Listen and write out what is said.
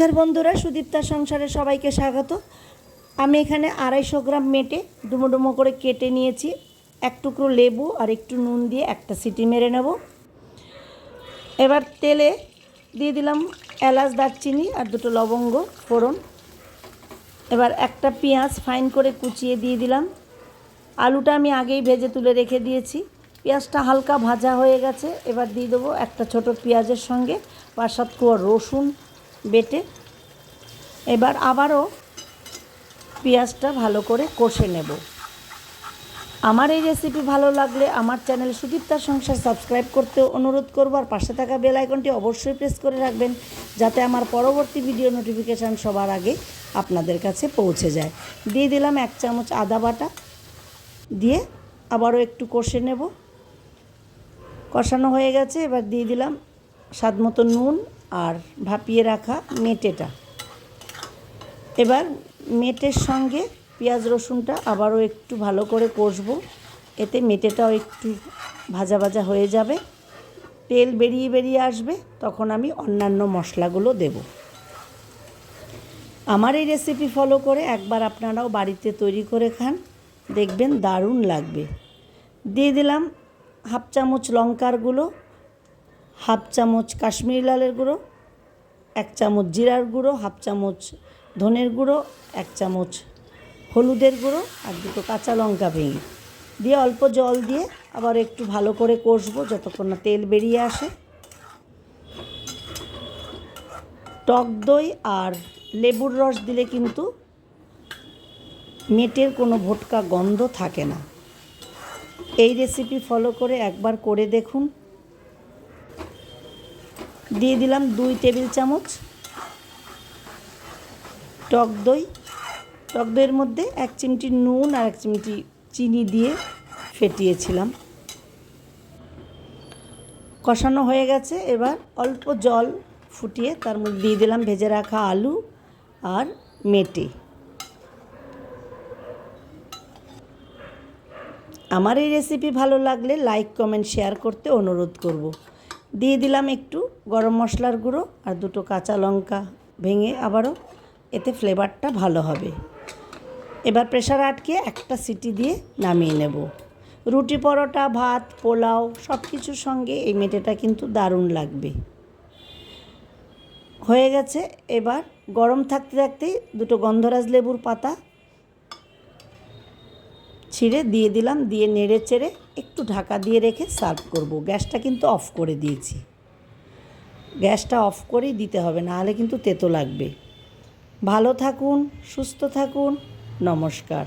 নমস্কার বন্ধুরা সুদীপ্তার সংসারে সবাইকে স্বাগত। আমি এখানে আড়াইশো গ্রাম মেটে ডুমো করে কেটে নিয়েছি। এক টুকরো লেবু আর একটু নুন দিয়ে একটা সিটি মেরে নেব। এবার তেলে দিয়ে দিলাম এলাচ দারচিনি আর দুটো লবঙ্গ ফোড়ন। এবার একটা পেঁয়াজ ফাইন করে কুচিয়ে দিয়ে দিলাম। আলুটা আমি আগেই ভেজে তুলে রেখে দিয়েছি। পেঁয়াজটা হালকা ভাজা হয়ে গেছে। এবার দিয়ে দেবো একটা ছোট পেঁয়াজের সঙ্গে পাঁচ সাত কোয়া রসুন বেটে এবার আবারও পেঁয়াজটা ভালো করে কষে নেব। আমার এই রেসিপি ভালো লাগলে আমার চ্যানেল সুদীপ্তার সংসার সাবস্ক্রাইব করতে অনুরোধ করব, আর পাশে থাকা বেল আইকনটি অবশ্যই প্রেস করে রাখবেন, যাতে আমার পরবর্তী ভিডিও নোটিফিকেশান সবার আগে আপনাদের কাছে পৌঁছে যায়। দিয়ে দিলাম এক চামচ আদা বাটা, দিয়ে আবারও একটু কষে নেব। কষানো হয়ে গেছে, এবার দিয়ে দিলাম স্বাদ মতো নুন আর ভাপিয়ে রাখা মেটেটা। এবার মেটের সঙ্গে পেঁয়াজ রসুনটা আবারও একটু ভালো করে কষবো। এতে মেটেটাও একটু ভাজা ভাজা হয়ে যাবে। তেল বেরিয়ে বেরিয়ে আসবে, তখন আমি অন্যান্য মশলাগুলো দেব। আমার এই রেসিপি ফলো করে একবার আপনারাও বাড়িতে তৈরি করে খান, দেখবেন দারুণ লাগবে। দিয়ে দিলাম হাফ চামচ লঙ্কার গুঁড়ো হাফ চামচ কাশ্মীরি লালের গুঁড়ো, এক চামচ জিরার গুঁড়ো, হাফ চামচ ধনের গুঁড়ো, এক চামচ হলুদের গুঁড়ো আর দুটো কাঁচা লঙ্কা ভেঙে। দিয়ে অল্প জল দিয়ে আবার একটু ভালো করে কষবো যতক্ষণ না তেল বেরিয়ে আসে। টক দই আর লেবুর রস দিলে কিন্তু মেটের কোনো ভোটকা গন্ধ থাকে না। এই রেসিপি ফলো করে একবার করে দেখুন। দিয়ে দিলাম দুই টেবিল চামচ টক দই। টক দইয়ের মধ্যে এক চিমটি নুন আর এক চিমটি চিনি দিয়ে ফেটিয়েছিলাম। কষানো হয়ে গেছে। এবার অল্প জল ফুটিয়ে তার মধ্যে দিয়ে দিলাম ভেজে রাখা আলু আর মেটে। আমার এই রেসিপি ভালো লাগলে লাইক কমেন্ট শেয়ার করতে অনুরোধ করব। দিয়ে দিলাম একটু গরম মশলার গুঁড়ো আর দুটো কাঁচা লঙ্কা ভেঙে আবারও এতে ফ্লেভারটা ভালো হবে। এবার প্রেশার আটকে একটা সিটি দিয়ে নামিয়ে নেব। রুটি পরোটা, ভাত, পোলাও সব কিছুর সঙ্গে এই মেটেটা কিন্তু দারুণ লাগবে। হয়ে গেছে, এবার গরম থাকতে থাকতেই দুটো গন্ধরাজ লেবুর পাতা ছিঁড়ে দিয়ে দিলাম, দিয়ে নেড়ে চেড়ে একটু ঢাকা দিয়ে রেখে সার্ভ করব। গ্যাসটা কিন্তু অফ করে দিয়েছি। গ্যাসটা অফ করেই দিতে হবে, নাহলে কিন্তু তেতো লাগবে। ভালো থাকুন, সুস্থ থাকুন, নমস্কার।